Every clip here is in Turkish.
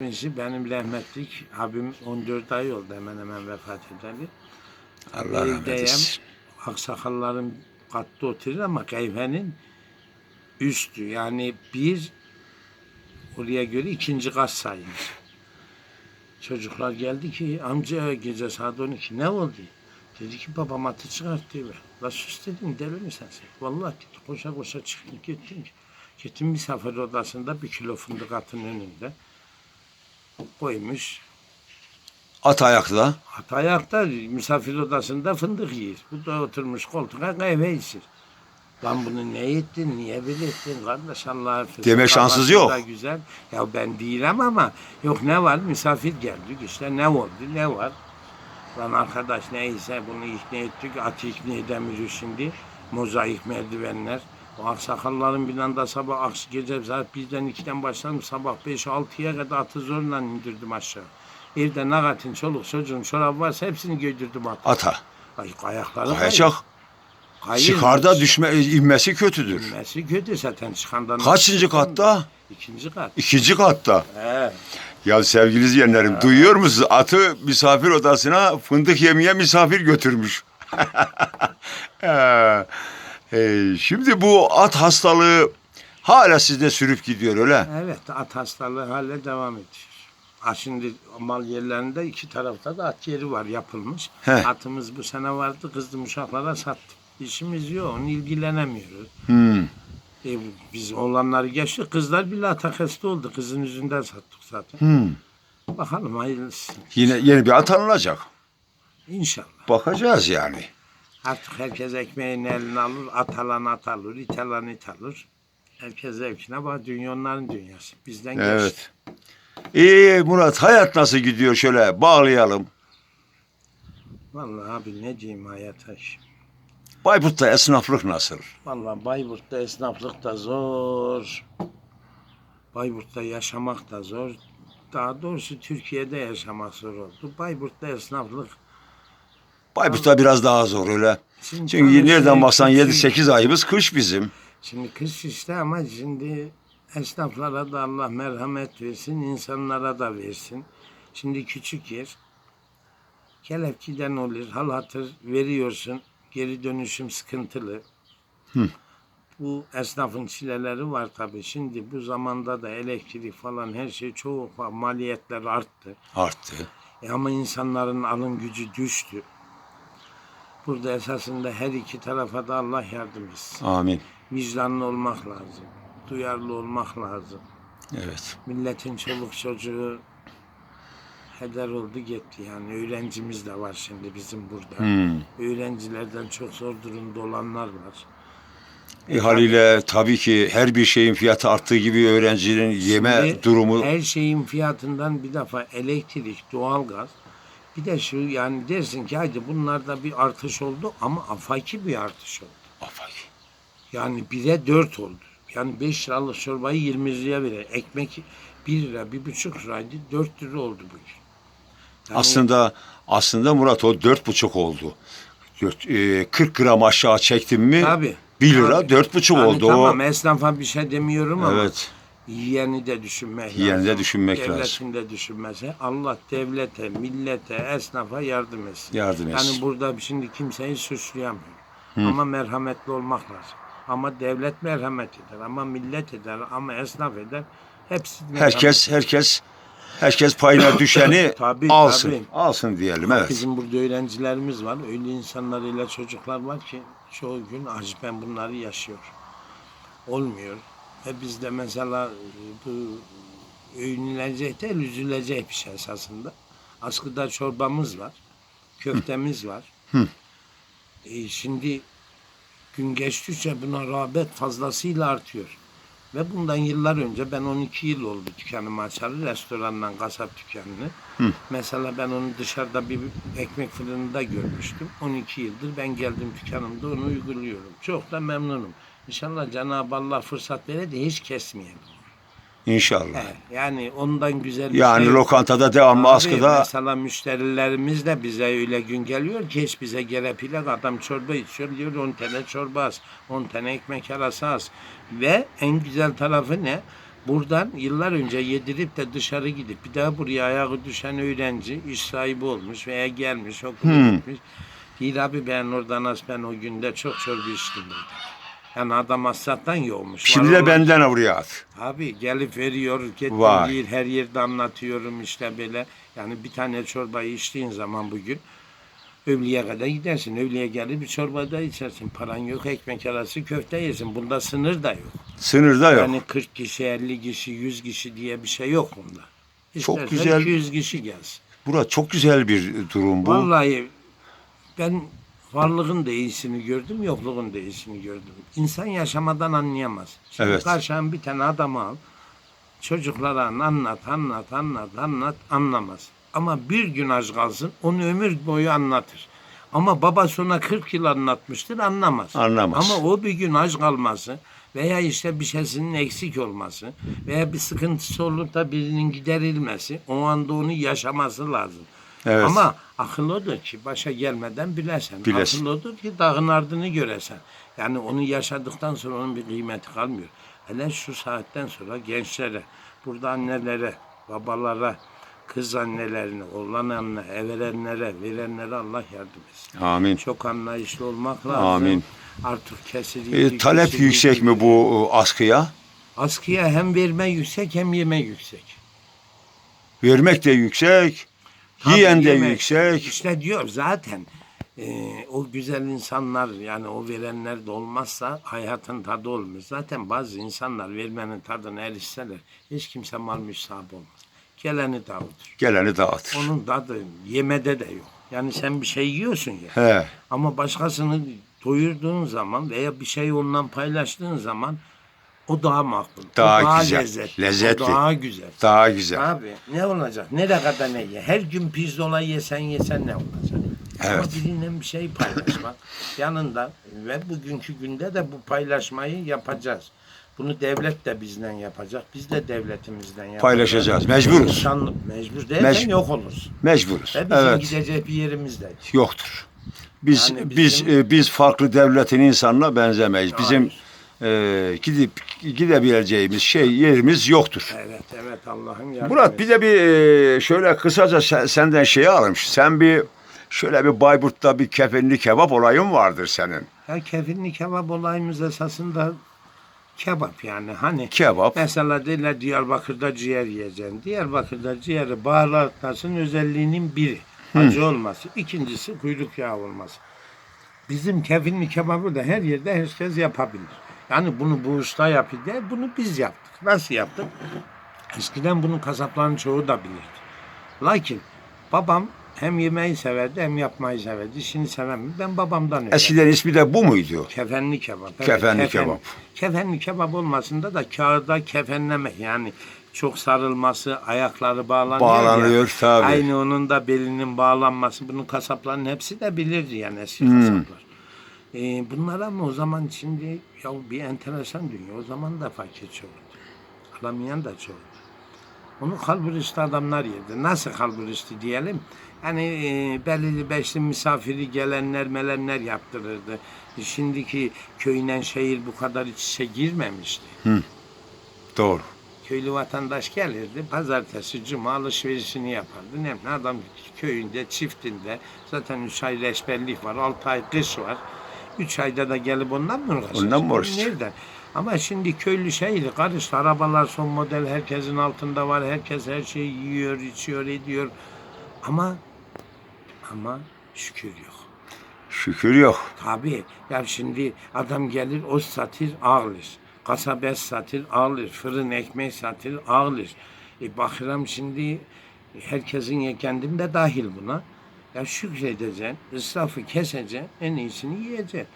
Birincisi benim rahmetlik abim 14 ay oldu hemen hemen vefat edeli. Allah rahmet Evdeyim. etsin. Aksakalların katta oturur ama kayfenin üstü yani bir oraya göre ikinci kat sayılır. Çocuklar geldi ki amca gece saat 12 ne oldu? Dedi ki babam atı çıkarttı eve. La sus dedim deli misin sen? Vallahi dedi koşa koşa çıktım gittim. Gittim misafir odasında bir kilo fındık atın önünde. Koymuş. At ayakta. At ayakta misafir odasında fındık yer. Bu da oturmuş koltuğa kahve içir. Lan bunu ne ettin, niye böyle ettin kardeş Allah affetsin. Deme şanssız yok. da Güzel. Ya ben değilim ama yok ne var misafir geldik işte ne oldu ne var. Lan arkadaş neyse bunu ikna ettik atı ikna edemiyoruz şimdi. Mozaik merdivenler. O aksakalların bir anda sabah aks gece saat bizden ikiden başladım sabah 5-6'ya kadar atı zorla indirdim aşağı. Evde nagatin, çoluk çocuğun çorabı varsa hepsini götürdüm atı. Ata. Ay, ayakları Kayacak. Hayır. Çıkarda düşme, inmesi kötüdür. İnmesi kötü zaten çıkandan. Kaçıncı katta? İkinci kat. İkinci katta. He. Ya sevgili izleyenlerim duyuyor musunuz? Atı misafir odasına fındık yemeye misafir götürmüş. Ee, şimdi bu at hastalığı hala sizde sürüp gidiyor öyle. Evet at hastalığı hala devam ediyor. Ha şimdi mal yerlerinde iki tarafta da at yeri var yapılmış. He. Atımız bu sene vardı kızdım uşaklara sattık. İşimiz yok onu ilgilenemiyoruz. Hmm. E, biz oğlanları geçtik kızlar bile atak hasta oldu. Kızın yüzünden sattık zaten. Hmm. Bakalım hayırlısı. Yine yeni bir at alınacak. İnşallah. Bakacağız yani. Artık herkes ekmeğini eline alır, at alan at alır, it alan it alır. Herkes zevkine bak, dünya onların dünyası. Bizden geçti. Evet. İyi Murat hayat nasıl gidiyor şöyle bağlayalım. Vallahi abi ne diyeyim hayata şimdi. Bayburt'ta esnaflık nasıl? Vallahi Bayburt'ta esnaflık da zor. Bayburt'ta yaşamak da zor. Daha doğrusu Türkiye'de yaşamak zor oldu. Bayburt'ta esnaflık. Bayburt'ta biraz daha zor öyle. Şimdi Çünkü tam nereden şey- baksan şimdi- 7-8 ayımız kış bizim. Şimdi kış işte ama şimdi esnaflara da Allah merhamet versin, insanlara da versin. Şimdi küçük yer. Kelepçiden olur, hal hatır veriyorsun. Geri dönüşüm sıkıntılı. Bu esnafın çileleri var tabii. Şimdi bu zamanda da elektrik falan her şey çok var. Maliyetler arttı. Arttı. E ama insanların alım gücü düştü. Burada esasında her iki tarafa da Allah yardım etsin Amin. vicdanlı olmak lazım. Duyarlı olmak lazım. Evet. Milletin çoluk çocuğu heder oldu gitti. Yani öğrencimiz de var şimdi bizim burada. Hmm. Öğrencilerden çok zor durumda olanlar var. E, haliyle tabii ki her bir şeyin fiyatı arttığı gibi öğrencinin yeme Şimdi durumu Her şeyin fiyatından bir defa elektrik, doğalgaz. Bir de şu yani dersin ki haydi bunlarda bir artış oldu ama afaki bir artış oldu. Afaki. Yani bire dört oldu. Yani beş liralık çorbayı 20 liraya verir. Ekmek bir lira, bir buçuk liraydı. Dört lira oldu bugün. Yani Aslında aslında Murat o dört buçuk oldu. Dört, e, 40 gram aşağı çektim mi Tabii. 1 lira Tabii. dört buçuk Yani oldu. Tamam o, esnafa bir şey demiyorum ama evet. Yiyeni de düşünmek Yiyeni de lazım. düşünmek lazım. Devletin de düşünmesi. Allah devlete, millete, esnafa yardım etsin. Yardım etsin. Yani burada şimdi kimseyi suçlayamıyor. Ama merhametli olmak lazım. Ama devlet merhamet eder, ama millet eder, ama esnaf eder. Hepsi Herkes herkes herkes payına düşeni Tabii, alsın. tabii. Alsın diyelim evet. Bizim burada öğrencilerimiz var. Öyle insanlarıyla çocuklar var ki çoğu gün acı ben bunları yaşıyor. Olmuyor. Ve bizde mesela e, bu övünülecek değil, üzülecek bir şey esasında. Askıda çorbamız var. Köftemiz var. E, şimdi gün geçtikçe buna rağbet fazlasıyla artıyor. Ve bundan yıllar önce ben 12 yıl oldu dükkanımı açalı restorandan kasap dükkanını. Mesela ben onu dışarıda bir ekmek fırınında görmüştüm. 12 yıldır ben geldim dükkanımda onu uyguluyorum. Çok da memnunum. İnşallah Cenab-ı Allah fırsat verir de hiç kesmeyelim. İnşallah. He, yani ondan güzel bir Yani şey yok. lokantada devamlı Abi, askıda Mesela müşterilerimiz de bize öyle gün geliyor ki hiç bize gerepiyle adam çorba içiyor diyor 10 tane çorba az, 10 tane ekmek arası az. Ve en güzel tarafı ne? Buradan yıllar önce yedirip de dışarı gidip bir daha buraya ayağı düşen öğrenci iş sahibi olmuş veya gelmiş okula Hmm. gitmiş. Değil abi ben oradan az ben o günde çok çorba içtim dedi. Yani adam hasrattan yoğmuş. Şimdi de benden buraya at. Abi gelip veriyor, gittim Vay. değil, her yerde anlatıyorum işte böyle. Yani bir tane çorbayı içtiğin zaman bugün öğleye kadar gidersin. Öğleye gelip bir çorba da içersin. Paran yok, ekmek arası köfte yersin. Bunda sınır da yok. Sınırda yok. Yani 40 kişi, 50 kişi, 100 kişi diye bir şey yok bunda. Çok İstersen güzel. 200 kişi gelsin. Bura çok güzel bir durum bu. Vallahi ben varlığın da iyisini gördüm, yokluğun da iyisini gördüm. İnsan yaşamadan anlayamaz. Şimdi Evet. karşına bir tane adamı al, çocuklara anlat, anlat, anlat, anlat, anlamaz. Ama bir gün aç kalsın, onu ömür boyu anlatır. Ama babası ona 40 yıl anlatmıştır, anlamaz. Anlamaz. Ama o bir gün aç kalması veya işte bir şeysinin eksik olması veya bir sıkıntısı olup da birinin giderilmesi, o anda onu yaşaması lazım. Evet. Ama akıl odur ki başa gelmeden bilesen. Bilesin. Akıl odur ki dağın ardını göresen. Yani onu yaşadıktan sonra onun bir kıymeti kalmıyor. Hele şu saatten sonra gençlere, burada annelere, babalara, kız annelerine, oğlan anne, everenlere, verenlere Allah yardım etsin. Amin. Çok anlayışlı olmak lazım. Amin. Artık kesildi. E, talep yüksek mi bu e, askıya? Askıya hem verme yüksek hem yeme yüksek. Vermek de yüksek, yiyen de yemek. yüksek. İşte diyor zaten e, o güzel insanlar yani o verenler de olmazsa hayatın tadı olmuyor. Zaten bazı insanlar vermenin tadını erişseler hiç kimse mal müstahap olmaz. Geleni dağıtır. Geleni dağıtır. Onun tadı yemede de yok. Yani sen bir şey yiyorsun ya. He. Ama başkasını doyurduğun zaman veya bir şey ondan paylaştığın zaman o daha makbul. o Daha güzel, lezzetli. lezzetli. O daha güzel. Daha güzel. Abi ne olacak? Nereye kadar ne ye? Her gün pirzola yesen yesen ne olacak? Ama Evet. birinden bir şey paylaşmak yanında ve bugünkü günde de bu paylaşmayı yapacağız. Bunu devlet de bizden yapacak. Biz de devletimizden yapacağız. Paylaşacağız. Mecburuz. İnsanlık mecbur derken Mec- yok oluruz. Mecburuz. Ve bizim Evet. gidecek bir yerimiz de yok. Yoktur. Biz Yani biz bizim- e, biz farklı devletin insanına benzemeyiz. Bizim e, gidip gidebileceğimiz şey yerimiz yoktur. Evet evet Allah'ın yardımı. Murat bir de bir e, şöyle kısaca sen- senden şeyi almış. Sen bir şöyle bir Bayburt'ta bir kefenli kebap olayın vardır senin. Ya kefinli kebap olayımız esasında kebap yani. Hani Kebap. Mesela derler Diyarbakır'da ciğer yiyeceksin. Diyarbakır'da ciğeri baharatlasın özelliğinin biri. Acı olması. İkincisi kuyruk yağı olması. Bizim kefinli kebabı da her yerde herkes yapabilir. Yani bunu bu usta yapıyor diye bunu biz yaptık. Nasıl yaptık? Eskiden bunu kasapların çoğu da bilirdi. Lakin babam hem yemeği severdi hem yapmayı severdi. Şimdi sevmem. Ben babamdan öğrendim. Eskiden ismi de bu muydu? Kefenli kebap. Evet, Kefenli kefen- kebap. Kefenli kebap olmasında da kağıda kefenlemek yani çok sarılması, ayakları bağlanıyor Bağlanıyor, ya. tabii. Aynı onun da belinin bağlanması. Bunu kasapların hepsi de bilirdi yani eski Hmm. kasaplar. Ee, bunlar ama o zaman şimdi ya bir enteresan dünya. O zaman da fakir çoktu. Alamayan da çoktu. Onu kalburüstü adamlar yerdi. Nasıl kalburüstü diyelim? Hani e, belirli beşli misafiri gelenler melenler yaptırırdı. Şimdiki köyünden şehir bu kadar iç içe girmemişti. Doğru. Köylü vatandaş gelirdi, pazartesi, cuma alışverişini yapardı. Ne adam köyünde, çiftinde, zaten üç ay leşberlik var, altı ay kış var. Üç ayda da gelip ondan mı uğraşacak? Ondan mı uğraşacak? Nereden? Ama şimdi köylü şehir karıştı. Arabalar son model, herkesin altında var. Herkes her şeyi yiyor, içiyor, ediyor. Ama ama şükür yok. Şükür yok. Tabii. Ya şimdi adam gelir o satır ağılır. Kasaba satır ağılır. Fırın ekmek satır ağılır. E bakıram şimdi herkesin ya kendim de dahil buna. Ya şükredeceksin, israfı keseceksin, en iyisini yiyeceksin.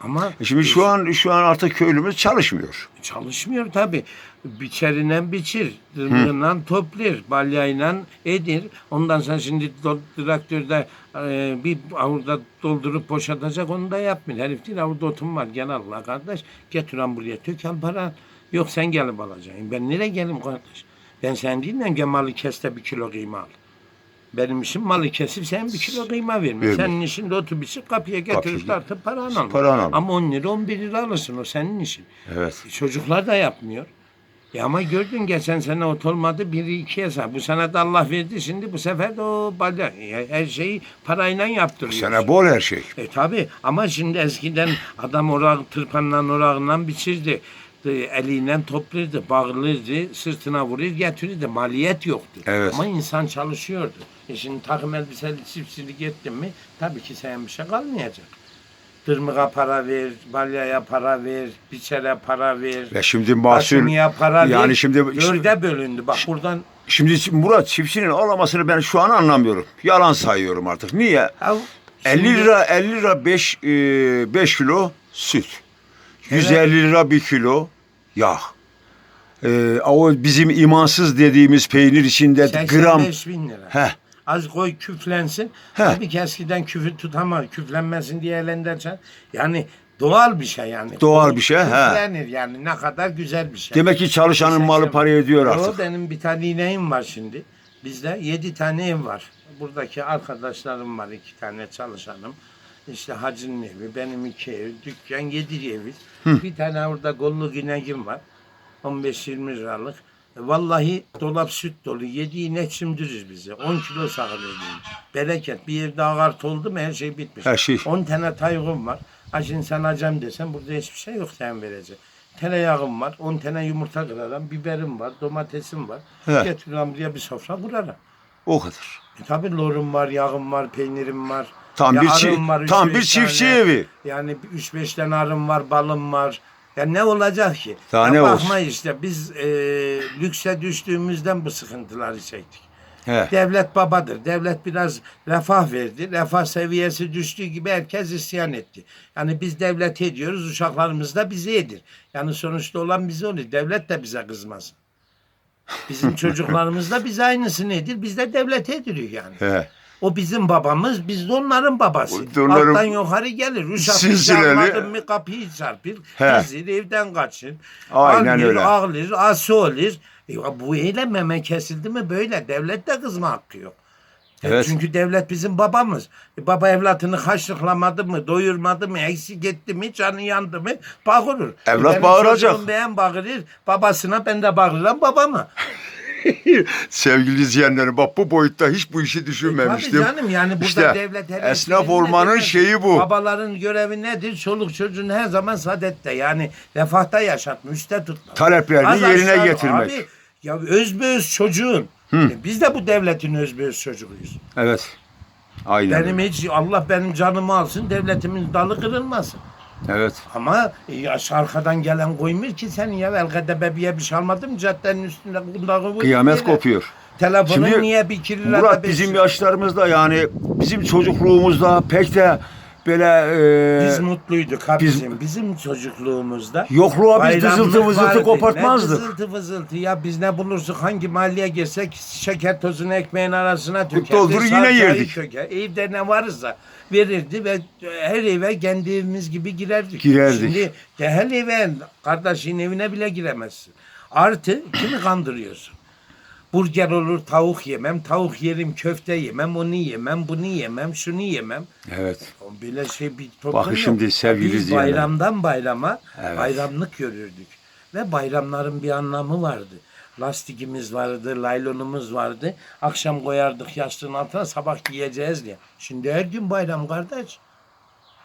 Ama E Şimdi şu an şu an artık köylümüz çalışmıyor. Çalışmıyor tabi. Biçerinden biçir, dırmığından toplar, balyayla edir. Ondan sonra şimdi traktörde e, bir avurda doldurup boşaltacak onu da yapmıyor. Herif değil avurda otum var gel Allah kardeş. Getir lan buraya tök al para. Yok sen gelip alacaksın. Ben nereye gelim kardeş? Ben sen değil mi gemalı kes de bir kilo kıyma al. Benim işim malı kesip sen bir kilo kıyma verme. Verme. Senin işin de biçip kapıya Kapıya- tartıp paranı al. Paranı al. Ama 10 lira 11 lira alırsın o senin işin. Evet. Çocuklar da yapmıyor. E ama gördün geçen sene ot olmadı biri ikiye sar. Bu sene de Allah verdi şimdi bu sefer de o balya. E, Her şeyi parayla yaptırıyor. Sana bol her şey. E tabi ama şimdi eskiden adam orak tırpanla orağından biçirdi. E, Eliyle toplardı, bağlardı, sırtına vurur getirirdi. Maliyet yoktu. Evet. Ama insan çalışıyordu. E şimdi takım elbiseli çiftçilik ettin mi tabii ki senin bir şey kalmayacak. Tırmığa para ver, balyaya para ver, biçere para ver. Ve şimdi mahsul para ver. yani şimdi Dörde bölündü. Bak buradan şimdi Murat çiftçinin alamasını ben şu an anlamıyorum. Yalan sayıyorum artık. Niye? Ha, 50 şimdi- lira 50 lira 5 5 kilo süt. 150 lira 1 kilo yağ. Ee, o bizim imansız dediğimiz peynir içinde gram 85 bin lira. Heh. Az koy küflensin. Heh. Tabii ki eskiden küfür tutamaz. Küflenmesin diye elendersen. Yani doğal bir şey yani. Doğal bir şey, he. Küflenir yani ne kadar güzel bir şey. demek ki çalışanın malı para ediyor Yo, artık. benim bir tane ineğim var şimdi. Bizde yedi tane ev var. Buradaki arkadaşlarım var iki tane çalışanım. İşte hacının evi, benim iki ev, dükkan yedi eviz. Bir tane orada golluk ineğim var. 15-20 liralık. E, Vallahi dolap süt dolu. Yedi inek şimdiriz bize. 10 kilo sağlıyor. Bereket. Bir evde ağart oldu mu her şey bitmiş. Her şey. 10 tane tayyum var. Ha şimdi sen acem desen burada hiçbir şey yok sen verecek. Tereyağım var, 10 tane yumurta kırarım, biberim var, domatesim var. He. Getiririm buraya bir sofra kurarım. O kadar. E tabi lorum var, yağım var, peynirim var. Tam Ya bir arım çi- var, üç tam beş bir çiftçi tane. evi. Yani 3-5 tane arım var, balım var. Ya ne olacak ki? Daha ya ne bakma olsun? işte biz e, lükse düştüğümüzden bu sıkıntıları çektik. He. Devlet babadır. Devlet biraz refah verdi. Refah seviyesi düştüğü gibi herkes isyan etti. Yani biz devlet ediyoruz, uşaklarımız da bizi edir. Yani sonuçta olan bize oluyor. Devlet de bize kızmasın. Bizim çocuklarımız da bize aynısını edir. Biz de devlet ediliyor yani. He. O bizim babamız, biz de onların babası. Onların- Alttan yukarı gelir. Bir Silsileli. çarpmadın mı kapıyı çarpır. Gizlir, evden kaçır. Aynen Ağlıyor, öyle. Ağlır, ası olur. E, bu meme kesildi mi böyle. Devlet de kızma hakkı yok. E, Evet. Çünkü devlet bizim babamız. E, baba evlatını haşlıklamadı mı, doyurmadı mı, eksik etti mi, canı yandı mı bağırır. E, Evlat benim bağıracak. beğen bağırır, babasına ben de bağırırım babama. Sevgili izleyenlerim bak bu boyutta hiç bu işi düşünmemiştim. E, Tabii canım yani burada İşte devlet hele esnaf olmanın nedir? şeyi bu. Babaların görevi nedir? Çoluk çocuğun her zaman saadette yani refahta yaşatma, üstte tutma. Taleplerini Az yerine aşağı- getirmek. Abi, ya özbeöz çocuğun. E, Biz de bu devletin özbeöz çocuğuyuz. Evet. Aynen. Benim hiç Allah benim canımı alsın, devletimin dalı kırılmasın. Evet. Ama e, yaş arkadan gelen koymuyor ki sen ya velgede bebiye bir şey almadın mı caddenin üstünde kundağı. Kıyamet yere. kopuyor. Telefonun Şimdi niye bir kirli lirada Murat bizim yaşlarımızda yani bizim çocukluğumuzda pek de böyle e, Biz mutluyduk biz- bizim. Bizim çocukluğumuzda. yokluğa biz bayramlık vızıltı vızıltı vardı. kopartmazdık. Ne vızıltı vızıltı ya biz ne bulursak hangi mahalleye girsek şeker tozunu ekmeğin arasına dökerdi. doldurur yine salçayı yerdik. döker. Evde ne varsa verirdi ve her eve kendi evimiz gibi girerdik. Girerdik. Şimdi de her eve kardeşin evine bile giremezsin. Artı kimi kandırıyorsun? Burger olur tavuk yemem, tavuk yerim köfte yemem, onu yemem, bunu yemem, şunu yemem. Evet. Böyle şey bir toplum Bakın şimdi sevgili Biz izleyenler. bayramdan bayrama Evet. bayramlık görürdük. Ve bayramların bir anlamı vardı. Lastikimiz vardı, laylonumuz vardı. Akşam koyardık yastığın altına sabah giyeceğiz diye. Şimdi her gün bayram kardeş.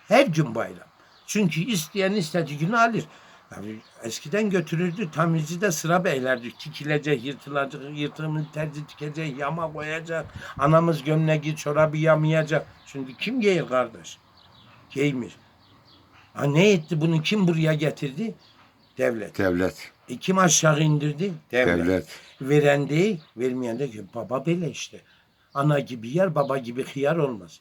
Her gün bayram. Çünkü isteyen istediği günü alır. Yani eskiden götürürdü tamirci de sıra beylerdik. Tikilecek, yırtılacak, yırtığımız terzi dikecek, yama koyacak. Anamız gömleği, çorabı yamayacak. Şimdi kim giyer kardeş? Giymir. Ha ne etti bunu kim buraya getirdi? Devlet. Devlet. E kim aşağı indirdi? Devlet. Devlet. Veren değil, vermeyen de baba böyle işte. Ana gibi yer, baba gibi hıyar olmaz.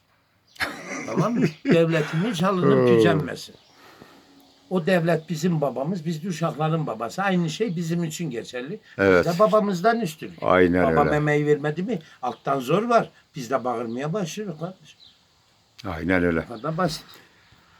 tamam mı? Devletimiz alınıp tükenmesin. O devlet bizim babamız, biz de uşakların babası. Aynı şey bizim için geçerli. Evet. Biz de babamızdan üstün. Aynen Babam öyle. emeği vermedi mi? Alttan zor var. Biz de bağırmaya başlıyoruz kardeşim. Aynen öyle. Bu kadar basit.